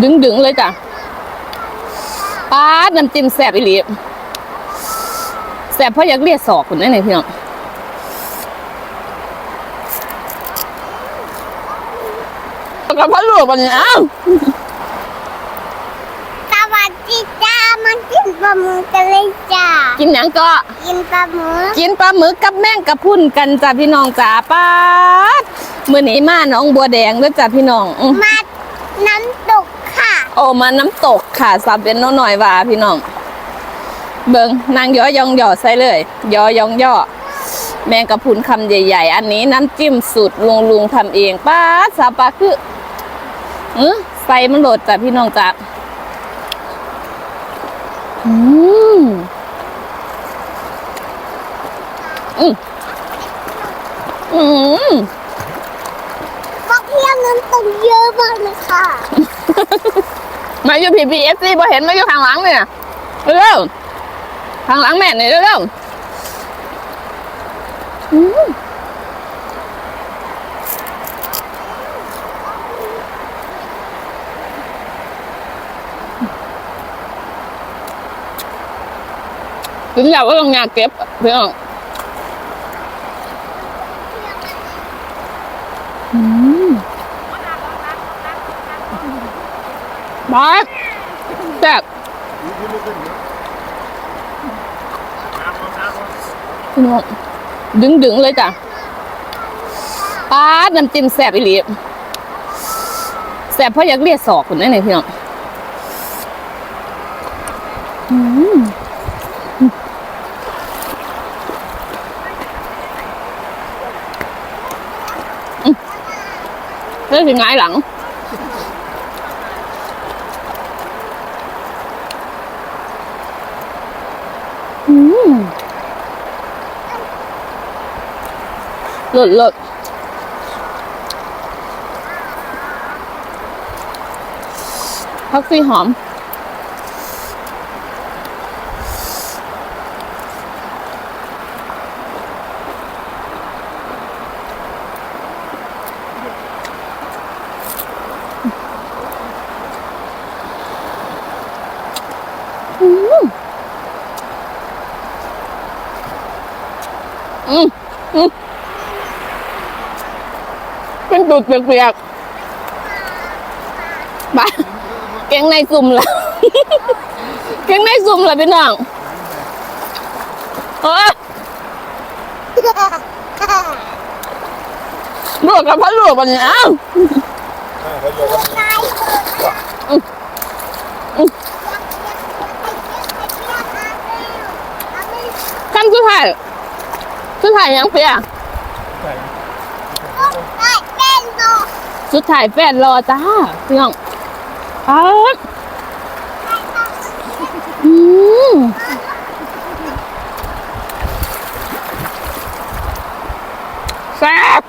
ดึงดึงๆเลยจ้ะป้าดน้ำจิ้มแซ่บอีหลีแซ่บเพราะอยากเลียดศอกคุณนั่นเองพี่น้องกับพ่อลูกมันอ้าวสวัสดีจ้ามากินปลาหมึกกันเลยจ้ากินหยังก็ กินปลาหมึกกินปลาหมึกกับแม่งกระพุ่นกันจ้ะพี่น้องจ้าป้าดมื่อนี้มาหน้องบัวแดงด้วยจ้ะพี่น้องอื้อมาน้ำตกค่ะ โอ้มาน้ำตกค่ะสับเป็นน้อยหน่อยว่าพี่น้อง เบิงนางย้อยองย่อใส่เลยยอยองย่อแมงกะพรุนคำใหญ่ ๆ อันนี้น้ำจิ้มสูตรลุงลุงทำเองป้าดสาปาคือเออใส่มันโหลดจ้ะพี่น้องจ้ะอืมอืมอืมพวกเที่ยวน้ำตกเยอะมากเลยค่ะ มาอยู่พีพีเอฟซีพอเห็นมาอยู่ข้างหลังเนี่ยเร็วข้างหลังแม่เนี่ยเร็วถึงอยากว่าต้องยากเก็บเพื่อนอืม บาสแซ่บพี่น้องดึงดึงๆเลยจ้ะปาดน้ำจิ้มแซ่บอีหลีแซ่บเพราะอยากเลียดศอกคุณนั่นเองพี่น้องอืมอืมเรื่องถึงไงหลัง อืมเลิศเลิศพักฟีหอม อืมอืมเป็นตูดเปียกๆบ้าเกงในซุ่มละเกงในซุ่มละพี่น้องเออลวกกับพัดลวกกันเนี่ยอ้าว นาย ขั้นสุดท้าย สุดท้ายยังเปียสุดท้ายแฟนรอจ้าเพี่น้องป๊าดอืมแซ่บ